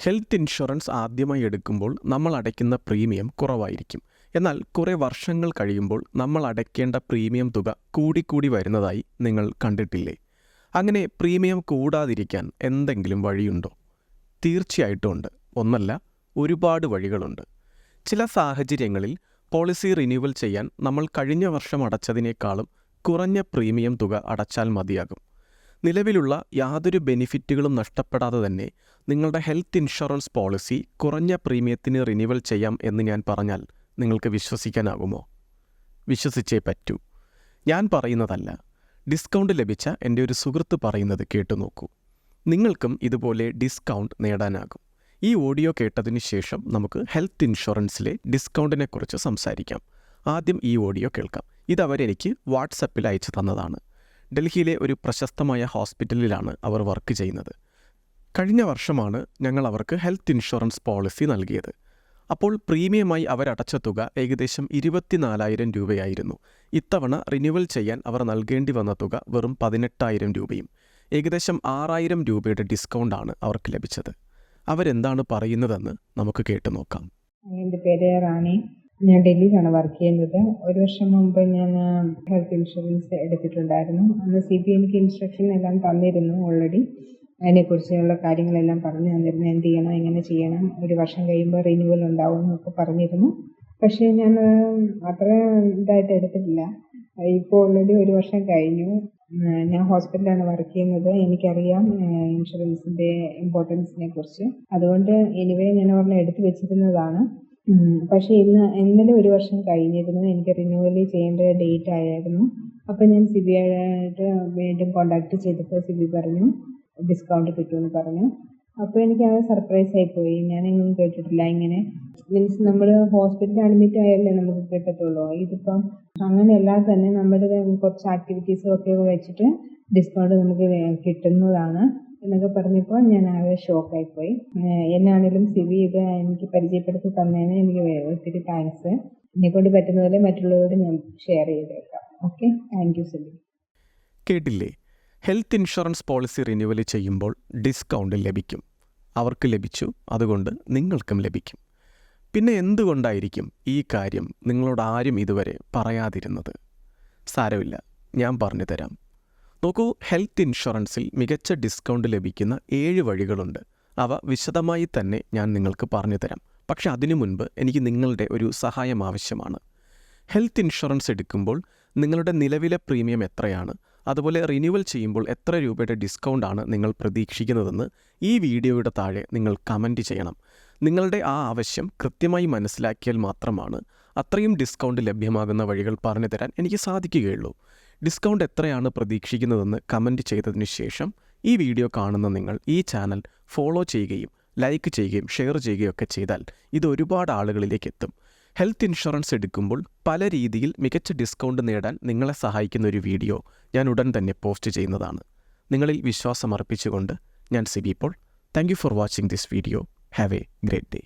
Health insurance ആദ്യമായി എടുക്കുമ്പോൾ നമ്മൾ അടയ്ക്കുന്ന പ്രീമിയം കുറവായിരിക്കും. എന്നാൽ കുറേ വർഷങ്ങൾ കഴിയുമ്പോൾ നമ്മൾ അടയ്ക്കേണ്ട പ്രീമിയം തുക കൂടിക്കൂടി വരുന്നതായി നിങ്ങൾ കണ്ടിട്ടില്ലേ? അങ്ങനെ പ്രീമിയം കൂടാതിരിക്കാൻ എന്തെങ്കിലും വഴിയുണ്ടോ? തീർച്ചയായിട്ടും ഉണ്ട്. ഒന്നല്ല ഒരുപാട് വഴികളുണ്ട്. ചില സാഹചര്യങ്ങളിൽ പോളിസി റിന്യൂവൽ ചെയ്യാൻ നമ്മൾ കഴിഞ്ഞ വർഷം അടച്ചതിനേക്കാളും കുറഞ്ഞ പ്രീമിയം തുക അടച്ചാൽ മതിയാകും. നിലവിലുള്ള യാതൊരു ബെനിഫിറ്റുകളും നഷ്ടപ്പെടാതെ തന്നെ നിങ്ങളുടെ ഹെൽത്ത് ഇൻഷുറൻസ് പോളിസി കുറഞ്ഞ പ്രീമിയത്തിന് റിന്യൂവൽ ചെയ്യാം എന്ന് ഞാൻ പറഞ്ഞാൽ നിങ്ങൾക്ക് വിശ്വസിക്കാനാകുമോ? വിശ്വസിച്ചേ പറ്റൂ. ഞാൻ പറയുന്നതല്ല. ഡിസ്കൗണ്ട് ലഭിച്ച എന്റെ ഒരു സുഹൃത്ത് പറയുന്നത് കേട്ടു നോക്കൂ. നിങ്ങൾക്കും ഇതുപോലെ ഡിസ്കൗണ്ട് നേടാനാകും. ഈ ഓഡിയോ കേട്ടതിന് ശേഷം നമുക്ക് ഹെൽത്ത് ഇൻഷുറൻസിലെ ഡിസ്കൗണ്ടിനെക്കുറിച്ച് സംസാരിക്കാം. ആദ്യം ഈ ഓഡിയോ കേൾക്കാം. ഇതവരെനിക്ക് വാട്സപ്പിൽ അയച്ചു തന്നതാണ്. ഡൽഹിയിലെ ഒരു പ്രശസ്തമായ ഹോസ്പിറ്റലിലാണ് അവർ വർക്ക് ചെയ്യുന്നത്. കഴിഞ്ഞ വർഷമാണ് ഞങ്ങൾ അവർക്ക് ഹെൽത്ത് ഇൻഷുറൻസ് പോളിസി നൽകിയത്. അപ്പോൾ പ്രീമിയമായി അവരടച്ച തുക ഏകദേശം ഇരുപത്തിനാലായിരം രൂപയായിരുന്നു. ഇത്തവണ റിന്യൂവൽ ചെയ്യാൻ അവർ നൽകേണ്ടി വന്ന തുക വെറും പതിനെട്ടായിരം രൂപയും ഏകദേശം ആറായിരം രൂപയുടെ ഡിസ്കൗണ്ടാണ് അവർക്ക് ലഭിച്ചത്. അവരെന്താണ് പറയുന്നതെന്ന് നമുക്ക് കേട്ടു നോക്കാം എന്റെ പേര് റാണി. ഞാൻ ഡൽഹിയിലാണ് വർക്ക് ചെയ്യുന്നത്. ഒരു വർഷം മുമ്പ് ഞാൻ ഹെൽത്ത് ഇൻഷുറൻസ് എടുത്തിട്ടുണ്ടായിരുന്നു. അന്ന് സി ബി എനിക്ക് ഇൻസ്ട്രക്ഷൻ എല്ലാം തന്നിരുന്നു ഓൾറെഡി അതിനെക്കുറിച്ചുള്ള കാര്യങ്ങളെല്ലാം പറഞ്ഞു തന്നിരുന്നു. എന്ത് ചെയ്യണം എങ്ങനെ ചെയ്യണം? ഒരു വർഷം കഴിയുമ്പോൾ റിന്യൂവൽ ഉണ്ടാവും എന്നൊക്കെ പറഞ്ഞിരുന്നു. പക്ഷേ ഞാൻ അത്ര ഇതായിട്ട് എടുത്തിട്ടില്ല. ഇപ്പോൾ ഓൾറെഡി ഒരു വർഷം കഴിഞ്ഞു. ഞാൻ ഹോസ്പിറ്റലാണ് വർക്ക് ചെയ്യുന്നത്. എനിക്കറിയാം ഇൻഷുറൻസിന്റെ ഇമ്പോർട്ടൻസിനെ കുറിച്ച്. അതുകൊണ്ട് എനിവേ ഞാൻ ഒരെണ്ണം എടുത്തു വെച്ചിരുന്നതാണ്. പക്ഷേ ഇന്ന് ഇന്നലെ ഒരു വർഷം കഴിഞ്ഞിരുന്നു. എനിക്ക് റിന്യൂവൽ ചെയ്യേണ്ട ഡേറ്റ് ആയിരുന്നു. അപ്പോൾ ഞാൻ സി ബി ആയിട്ട് വീണ്ടും കോണ്ടാക്ട് ചെയ്തപ്പോൾ സി ബി പറഞ്ഞു ഡിസ്കൗണ്ട് കിട്ടുമെന്ന് പറഞ്ഞു. അപ്പോൾ എനിക്ക് അത് സർപ്രൈസ് ആയിപ്പോയി ഇങ്ങനെ കേട്ടിട്ടില്ല. ഇങ്ങനെ മീൻസ് നമ്മൾ ഹോസ്പിറ്റലിൽ അഡ്മിറ്റ് ആയാലേ നമുക്ക് കിട്ടത്തുള്ളൂ. ഇതിപ്പം അങ്ങനെയല്ലാതെ തന്നെ നമ്മുടെ കുറച്ച് ആക്ടിവിറ്റീസ് ഒക്കെ വെച്ചിട്ട് ഡിസ്കൗണ്ട് നമുക്ക് കിട്ടുന്നതാണ്. എന്നൊക്കെ പറഞ്ഞപ്പോൾ ഞാൻ ആകെ ഷോക്കായിപ്പോയി. എന്നാണേലും സിവി ഇത് എനിക്ക് പരിചയപ്പെടുത്തി തന്നതിന് എനിക്ക് ഒത്തിരി താങ്ക്സ് എന്നെ കൊണ്ട് പറ്റുന്ന പോലെ മറ്റുള്ളവരോട് ഞാൻ ഷെയർ ചെയ്തേക്കാം. Okay thank you Sibi. കേട്ടില്ലേ? ഹെൽത്ത് ഇൻഷുറൻസ് പോളിസി റിന്യൂവൽ ചെയ്യുമ്പോൾ ഡിസ്കൗണ്ട് ലഭിക്കും. അവർക്ക് ലഭിച്ചു അതുകൊണ്ട് നിങ്ങൾക്കും ലഭിക്കും. പിന്നെ എന്തുകൊണ്ടായിരിക്കും ഈ കാര്യം നിങ്ങളോട് ആരും ഇതുവരെ പറയാതിരുന്നത്? സാരമില്ല ഞാൻ പറഞ്ഞു തരാം നോക്കൂ ഹെൽത്ത് ഇൻഷുറൻസിൽ മികച്ച ഡിസ്കൗണ്ട് ലഭിക്കുന്ന ഏഴ് വഴികളുണ്ട്. അവ വിശദമായി തന്നെ ഞാൻ നിങ്ങൾക്ക് പറഞ്ഞു തരാം പക്ഷെ അതിനു മുൻപ് എനിക്ക് നിങ്ങളുടെ ഒരു സഹായം ആവശ്യമാണ്. ഹെൽത്ത് ഇൻഷുറൻസ് എടുക്കുമ്പോൾ നിങ്ങളുടെ നിലവിലെ പ്രീമിയം എത്രയാണ്? അതുപോലെ റിന്യൂവൽ ചെയ്യുമ്പോൾ എത്ര രൂപയുടെ ഡിസ്കൗണ്ടാണ് നിങ്ങൾ പ്രതീക്ഷിക്കുന്നതെന്ന് ഈ വീഡിയോയുടെ താഴെ നിങ്ങൾ കമന്റ് ചെയ്യണം. നിങ്ങളുടെ ആ ആവശ്യം കൃത്യമായി മനസ്സിലാക്കിയാൽ മാത്രമാണ് അത്രയും ഡിസ്കൗണ്ട് ലഭ്യമാകുന്ന വഴികൾ പറഞ്ഞു തരാൻ എനിക്ക് സാധിക്കുകയുള്ളൂ. ഡിസ്കൗണ്ട് എത്രയാണ് പ്രതീക്ഷിക്കുന്നതെന്ന് കമന്റ് ചെയ്തതിന് ശേഷം ഈ വീഡിയോ കാണുന്ന നിങ്ങൾ ഈ ചാനൽ ഫോളോ ചെയ്യുകയും ലൈക്ക് ചെയ്യുകയും ഷെയർ ചെയ്യുകയും ഒക്കെ ചെയ്താൽ ഇത് ഒരുപാട് ആളുകളിലേക്ക് എത്തും. ഹെൽത്ത് ഇൻഷുറൻസ് എടുക്കുമ്പോൾ പല രീതിയിൽ മികച്ച ഡിസ്കൗണ്ട് നേടാൻ നിങ്ങളെ സഹായിക്കുന്ന ഒരു വീഡിയോ ഞാൻ ഉടൻ തന്നെ പോസ്റ്റ് ചെയ്യുന്നതാണ്. നിങ്ങളിൽ വിശ്വാസം അർപ്പിച്ചുകൊണ്ട് ഞാൻ Sibi Paul thank for watching this video. Have a great day.